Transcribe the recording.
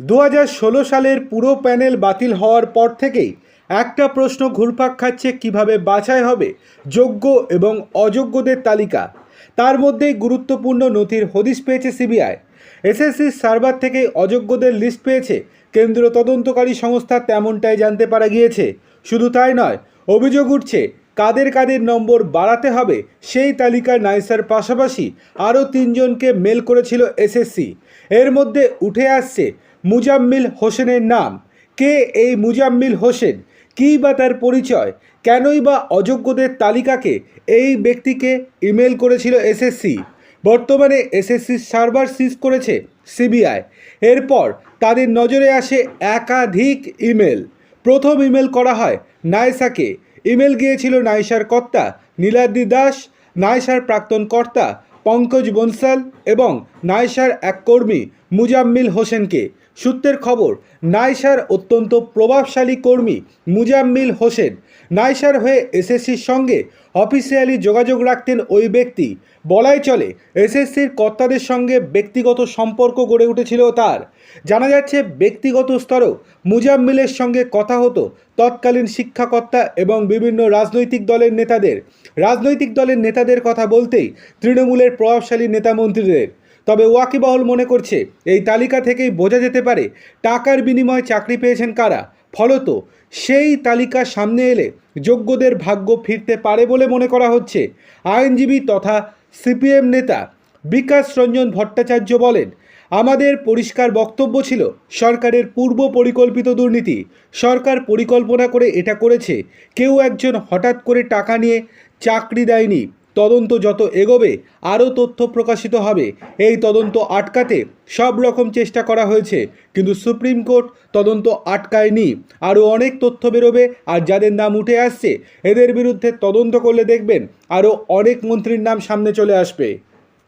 দু সালের পুরো প্যানেল বাতিল হওয়ার পর থেকেই একটা প্রশ্ন ঘুরপাক খাচ্ছে কীভাবে বাছাই হবে যোগ্য এবং অযোগ্যদের তালিকা। তার মধ্যেই গুরুত্বপূর্ণ নথির হদিশ পেয়েছে সিবিআই। এসএসসির সার্ভার থেকে অযোগ্যদের লিস্ট পেয়েছে। কেন্দ্র তদন্তকারী সংস্থা তেমনটাই জানতে পারা গিয়েছে। শুধু তাই নয়, অভিযোগ উঠছে, কাদের কাদের নম্বর বাড়াতে হবে সেই তালিকার নাইসার পাশাপাশি আরও তিনজনকে মেল করেছিল এসএসসি। এর মধ্যে উঠে আসছে মুজাম্মিল হোসেনের নাম। কে এই মুজাম্মিল হোসেন? কী বা তার পরিচয়? কেনই বা অযোগ্যদের তালিকাকে এই ব্যক্তিকে ইমেল করেছিল এসএসসি? বর্তমানে এসএসসি সার্ভার সিজ করেছে সিবিআই। এরপর তাদের নজরে আসে একাধিক ইমেল প্রথম ইমেল করা হয় নাইসাকে। ইমেল গিয়েছিল নাইসার কর্তা নীলাদ্রি দাস, নাইসার প্রাক্তন কর্তা পঙ্কজ বনসাল এবং নাইসার এক কর্মী মুজাম্মিল হোসেনকে। সূত্রের খবর, নাইসার অত্যন্ত প্রভাবশালী কর্মী মুজাম্মিল হোসেন নাইসার হয়ে এসএসসির সঙ্গে অফিসিয়ালি যোগাযোগ রাখতেন ওই ব্যক্তি। বলাই চলে, এসএসসির কর্তাদের সঙ্গে ব্যক্তিগত সম্পর্ক গড়ে উঠেছিল তার। জানা যাচ্ছে, ব্যক্তিগত স্তরেও মুজাম্মিলের সঙ্গে কথা হতো তৎকালীন শিক্ষাকর্তা এবং বিভিন্ন রাজনৈতিক দলের নেতাদের। রাজনৈতিক দলের নেতাদের কথা বলতেই তৃণমূলের প্রভাবশালী নেতা মন্ত্রীদের তবে ওয়াকিবহল মনে করছে, এই তালিকা থেকেই বোঝা যেতে পারে টাকার বিনিময়ে চাকরি পেয়েছেন কারা। ফলত সেই তালিকা সামনে এলে যোগ্যদের ভাগ্য ফিরতে পারে বলে মনে করা হচ্ছে। আইনজীবী তথা সিপিএম নেতা বিকাশ রঞ্জন ভট্টাচার্য বলেন, আমাদের পরিষ্কার বক্তব্য ছিল সরকারের পূর্ব পরিকল্পিত দুর্নীতি। সরকার পরিকল্পনা করে এটা করেছে। কেউ একজন হঠাৎ করে টাকা নিয়ে চাকরি দেয়নি। তদন্ত যত এগোবে, আরও তথ্য প্রকাশিত হবে। এই তদন্ত আটকাতে সব রকম চেষ্টা করা হয়েছে, কিন্তু সুপ্রিম কোর্ট তদন্ত আটকায়নি। আরও অনেক তথ্য বেরোবে, আর যাদের নাম উঠে আসছে, এদের বিরুদ্ধে তদন্ত করলে দেখবেন আরও অনেক মন্ত্রীর নাম সামনে চলে আসবে।